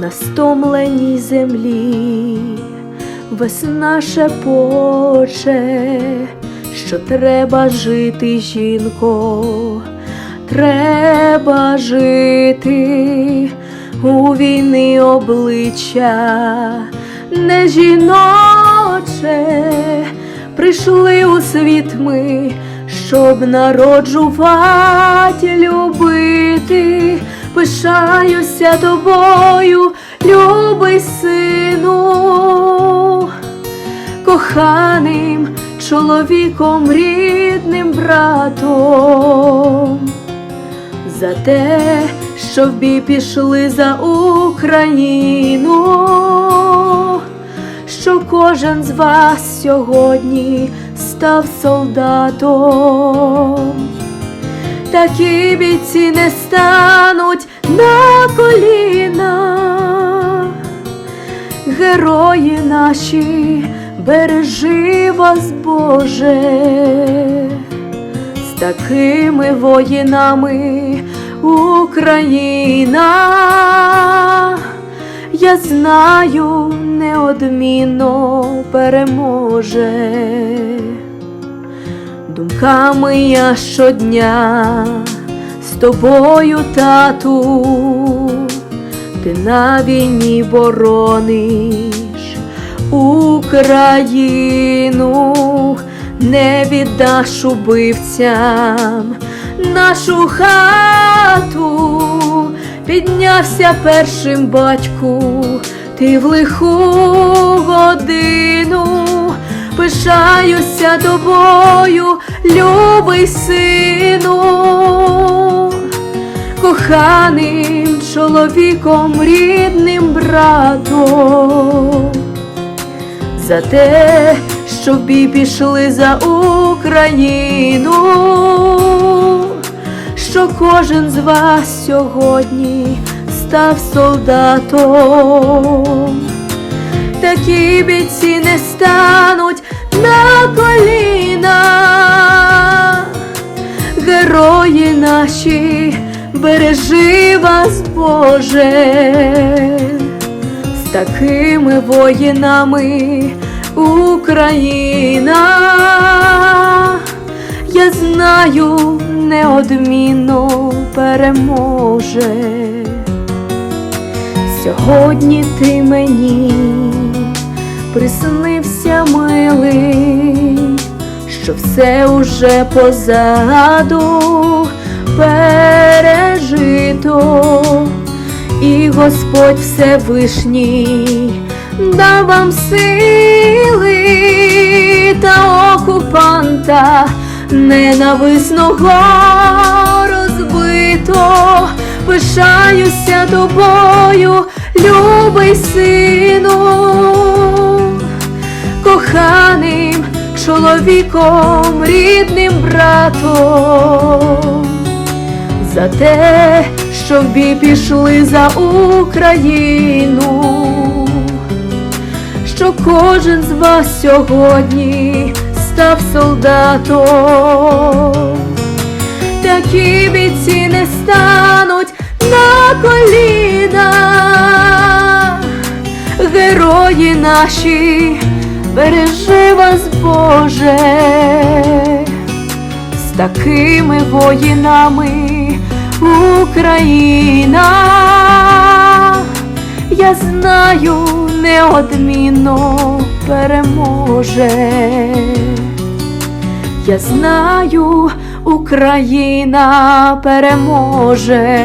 на стомленій землі, весна шепоче, що треба жити, жінко, треба жити у війни обличчя. Не жіноче, прийшли у світ ми, щоб народжувати, любити, пишаюся тобою, любий сину, коханим чоловіком, рідним братом, за те, що в бій пішли за Україну, що кожен з вас сьогодні став солдатом. Такі бійці не стануть на коліна, герої наші, бережи вас, Боже, з такими воїнами Україна, я знаю, неодмінно переможе. Думками я щодня з тобою, тату, ти на війні борониш Україну, не віддаш убивцям нашу хату, піднявся першим батьку, ти в лиху годину пишаюся тобою, любий сину, коханим чоловіком, рідним братом, за те, що в пішли за Україну, що кожен з вас сьогодні став солдатом. Такі бійці не стануть коліна, герої наші, бережи вас, Боже, з такими воїнами Україна, я знаю, неодмінно переможе. Сьогодні ти мені приснився все уже позаду пережито, і Господь Всевишній дав вам сили та окупанта ненависного розбито, пишаюся тобою, любий сину, коханим чоловіком, рідним братом, за те, що в бій пішли за Україну, що кожен з вас сьогодні став солдатом. Такі бійці не стануть на коліна, герої наші, бережи вас, Боже, з такими воїнами Україна, я знаю, неодмінно переможе. Я знаю, Україна переможе.